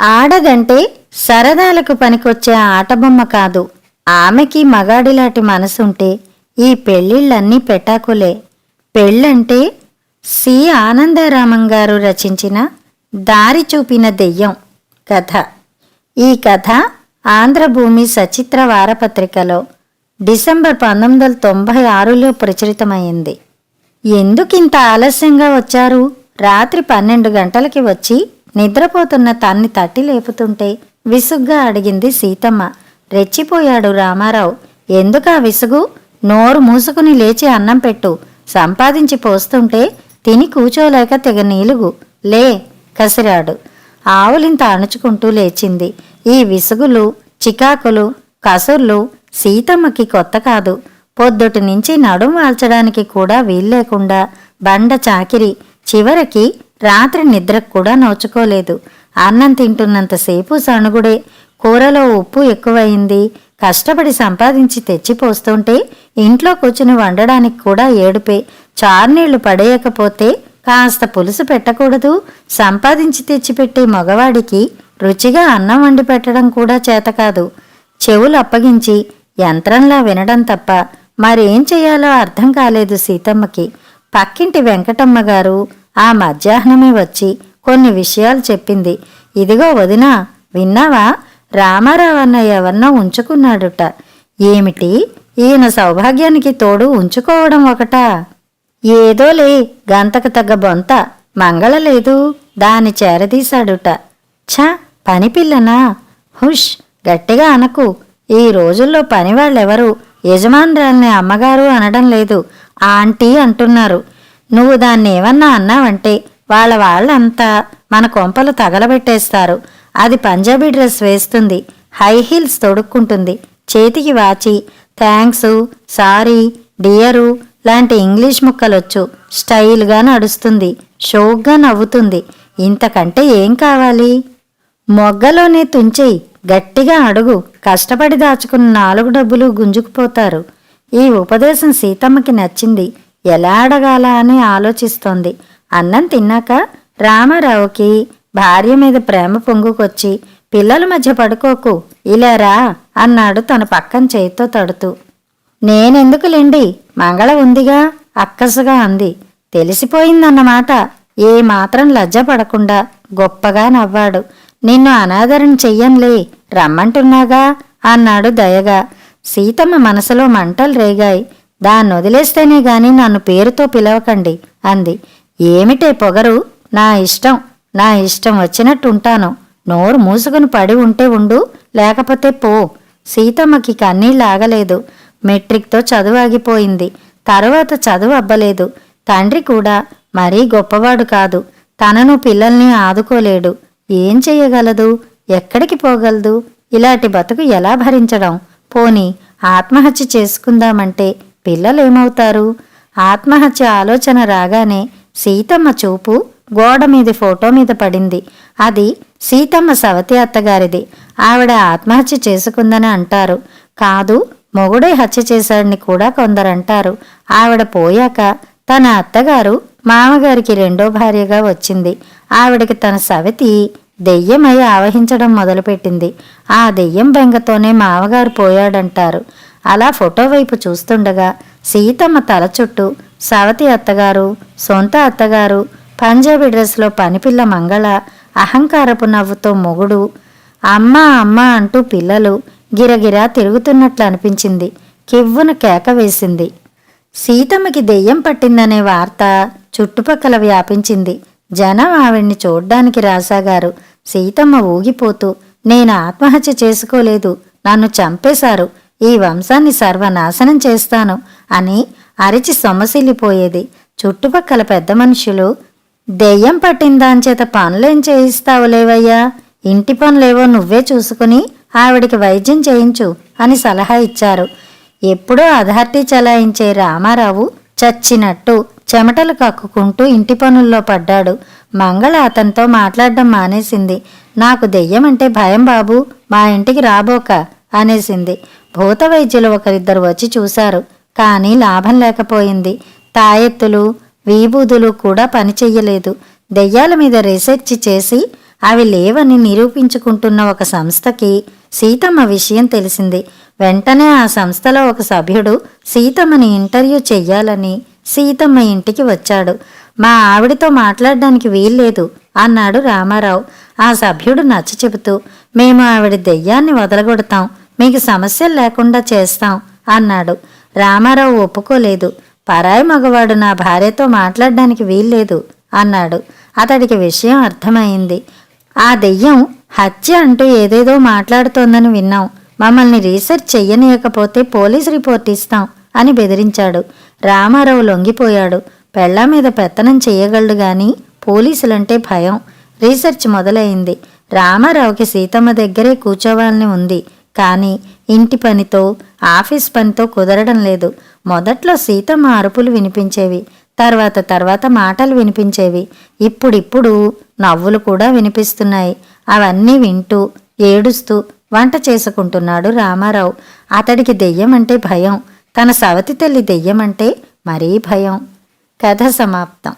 ఆడదంటే సరదాలకు పనికొచ్చే ఆటబొమ్మ కాదు. ఆమెకి మగాడిలాంటి మనసుంటే ఈ పెళ్ళిళ్ళన్నీ పెటాకులే. పెళ్ళంటే సి. ఆనందరామం గారు రచించిన దారి చూపిన దెయ్యం కథ. ఈ కథ ఆంధ్రభూమి సచిత్ర వారపత్రికలో డిసెంబర్ పంతొమ్మిది వందల తొంభై ఆరులో ప్రచురితమైంది ఎందుకింత ఆలస్యంగా వచ్చారు? రాత్రి పన్నెండు గంటలకి వచ్చి నిద్రపోతున్న తన్ని తట్టి లేపుతుంటే విసుగ్గా అడిగింది సీతమ్మ. రెచ్చిపోయాడు రామారావు. ఎందుకా విసుగు? నోరు మూసుకుని లేచి అన్నం పెట్టు. సంపాదించి పోస్తుంటే తిని కూచోలేక తెగ నీలుగు. లే కసిరాడు. ఆవులింత అణుచుకుంటూ లేచింది. ఈ విసుగులు చికాకులు కసుర్లు సీతమ్మకి కొత్త కాదు. పొద్దుటి నుంచి నడుం వాల్చడానికి కూడా వీల్లేకుండా బండ చాకిరి చివరికి రాత్రి నిద్రకు కూడా నోచుకోలేదు. అన్నం తింటున్నంతసేపు సణుగుడే. కూరలో ఉప్పు ఎక్కువయింది కష్టపడి సంపాదించి తెచ్చిపోస్తుంటే ఇంట్లో కూర్చుని వండడానికి కూడా ఏడుపే. చార్నీళ్ళు పడేయకపోతే కాస్త పులుసు పెట్టకూడదు. సంపాదించి తెచ్చిపెట్టే మగవాడికి రుచిగా అన్నం వండి పెట్టడం కూడా చేతకాదు చెవులు అప్పగించి యంత్రంలా వినడం తప్ప మరేం చేయాలో అర్థం కాలేదు సీతమ్మకి. పక్కింటి వెంకటమ్మ గారు ఆ మధ్యాహ్నమే వచ్చి కొన్ని విషయాలు చెప్పింది. ఇదిగో వదినా విన్నావా? రామారావు అన్న ఎవరినో ఉంచుకున్నాడుట. ఏమిటి? ఈయన సౌభాగ్యానికి తోడు ఉంచుకోవడం ఒకటా? ఏదోలే గంతకు తగ్గ బొంత మంగళ లేదు దాన్ని చేరదీశాడుట. ఛ పని పిల్లనా? హుష్ గట్టిగా అనకు. ఈ రోజుల్లో పనివాళ్ళెవరు యజమానురాల్ని అమ్మగారు అనడం లేదు. ఆంటీ అంటున్నారు. నువ్వు దాన్ని ఏమన్నా అన్నావంటే వాళ్ళ వాళ్ళంతా మన కొంపలు తగలబెట్టేస్తారు. అది పంజాబీ డ్రెస్ వేస్తుంది. హై హీల్స్ తొడుక్కుంటుంది. చేతికి వాచి థ్యాంక్స్ సారీ డియరు లాంటి ఇంగ్లీష్ ముక్కలొచ్చు. స్టైల్గా నడుస్తుంది. షోక్గా నవ్వుతుంది. ఇంతకంటే ఏం కావాలి? మొగ్గలోనే తుంచేయి. గట్టిగా అడుగు. కష్టపడి దాచుకున్న నాలుగు డబ్బులు గుంజుకుపోతారు. ఈ ఉపదేశం సీతమ్మకి నచ్చింది. ఎలా అడగాల అని ఆలోచిస్తోంది. అన్నం తిన్నాక రామారావుకి భార్య మీద ప్రేమ పొంగుకొచ్చి పిల్లల మధ్య పడుకోకు ఇలా రా అన్నాడు తన పక్కన చేతితో తడుతూ. నేనెందుకులేండి మంగళ ఉందిగా? అక్కసుగా అంది. తెలిసిపోయిందన్నమాట. ఏ మాత్రం లజ్జ పడకుండా గొప్పగా నవ్వాడు. నిన్ను అనాదరణ చెయ్యంలే రమ్మంటున్నాగా? అన్నాడు దయగా. సీతమ్మ మనసులో మంటలు రేగాయి. దాన్ని వదిలేస్తేనే గాని నన్ను పేరుతో పిలవకండి అంది. ఏమిటే పొగరు? నా ఇష్టం నా ఇష్టం వచ్చినట్టుంటాను. నోరు మూసుకుని పడి ఉంటే ఉండు లేకపోతే పో. సీతమ్మకి కన్నీళ్ళు ఆగలేదు. మెట్రిక్తో చదువు ఆగిపోయింది. తరువాత చదువు అబ్బలేదు. తండ్రి కూడా మరీ గొప్పవాడు కాదు. తనను పిల్లల్ని ఆదుకోలేడు. ఏం చెయ్యగలదు? ఎక్కడికి పోగలదు? ఇలాంటి బతుకు ఎలా భరించడం? పోని ఆత్మహత్య చేసుకుందామంటే పిల్లలేమవుతారు? ఆత్మహత్య ఆలోచన రాగానే సీతమ్మ చూపు గోడ మీది ఫోటో మీద పడింది. అది సీతమ్మ సవతి అత్తగారిది. ఆవిడ ఆత్మహత్య చేసుకుందని అంటారు. కాదు మొగుడే హత్య చేశాడని కూడా కొందరంటారు. ఆవిడ పోయాక తన అత్తగారు మామగారికి రెండో భార్యగా వచ్చింది. ఆవిడకి తన సవతి దెయ్యమై ఆవహించడం మొదలుపెట్టింది. ఆ దెయ్యం బెంగతోనే మామగారు పోయాడంటారు. అలా ఫోటో వైపు చూస్తుండగా సీతమ్మ తల చుట్టూ సవతి అత్తగారు సొంత అత్తగారు పంజాబీ డ్రెస్లో పనిపిల్ల మంగళ అహంకారపు నవ్వుతో మొగుడు అమ్మ అమ్మ అంటూ పిల్లలు గిరగిరా తిరుగుతున్నట్లు అనిపించింది. కివ్వున కేక వేసింది. సీతమ్మకి దెయ్యం పట్టిందనే వార్త చుట్టుపక్కల వ్యాపించింది. జనం ఆవిడ్ని చూడ్డానికి రాసాగారు. సీతమ్మ ఊగిపోతూ నేను ఆత్మహత్య చేసుకోలేదు. నన్ను చంపేశారు. ఈ వంశాన్ని సర్వనాశనం చేస్తాను అని అరిచి సొమ్మసిల్లిపోయేది. చుట్టుపక్కల పెద్ద మనుషులు దెయ్యం పట్టిందాని చేత పనులేం చేయిస్తావులేవయ్యా ఇంటి పనులేవో నువ్వే చూసుకుని ఆవిడికి వైద్యం చేయించు అని సలహా ఇచ్చారు. ఎప్పుడో అధార్టీ చలాయించే రామారావు చచ్చినట్టు చెమటలు కక్కుకుంటూ ఇంటి పనుల్లో పడ్డాడు. మంగళ అతనితో మాట్లాడడం మానేసింది. నాకు దెయ్యమంటే భయం బాబు మా ఇంటికి రాబోక అనేసింది. భూత వైద్యులు ఒకరిద్దరు వచ్చి చూశారు. కానీ లాభం లేకపోయింది. తాయెత్తులు వీబూదులు కూడా పనిచెయ్యలేదు దెయ్యాల మీద రీసెర్చ్ చేసి అవి లేవని నిరూపించుకుంటున్న ఒక సంస్థకి సీతమ్మ విషయం తెలిసింది. వెంటనే ఆ సంస్థలో ఒక సభ్యుడు సీతమ్మని ఇంటర్వ్యూ చెయ్యాలని సీతమ్మ ఇంటికి వచ్చాడు. మా ఆవిడతో మాట్లాడడానికి వీల్లేదు అన్నాడు రామారావు. ఆ సభ్యుడు నచ్చ చెబుతూ మేము ఆవిడ దెయ్యాన్ని వదలగొడతాం. మీకు సమస్యలు లేకుండా చేస్తాం అన్నాడు. రామారావు ఒప్పుకోలేదు. పరాయి మగవాడు నా భార్యతో మాట్లాడడానికి వీల్లేదు అన్నాడు. అతడికి విషయం అర్థమైంది. ఆ దెయ్యం హత్య అంటూ ఏదేదో మాట్లాడుతోందని విన్నాం. మమ్మల్ని రీసెర్చ్ చెయ్యనీయకపోతే పోలీస్ రిపోర్ట్ ఇస్తాం అని బెదిరించాడు. రామారావు లొంగిపోయాడు. పెళ్ళా మీద పెత్తనం చెయ్యగలడు గాని పోలీసులంటే భయం. రీసెర్చ్ మొదలైంది. రామారావుకి సీతమ్మ దగ్గరే కూర్చోవాలని ఉంది. కానీ ఇంటి పనితో ఆఫీస్ పనితో కుదరడం లేదు. మొదట్లో సీతమ్మ అరుపులు వినిపించేవి. తర్వాత తర్వాత మాటలు వినిపించేవి. ఇప్పుడిప్పుడు నవ్వులు కూడా వినిపిస్తున్నాయి. అవన్నీ వింటూ ఏడుస్తూ వంట చేసుకుంటున్నాడు రామారావు. అతడికి దెయ్యమంటే భయం. తన సవతి తల్లి దెయ్యమంటే మరీ భయం. కథ సమాప్తం.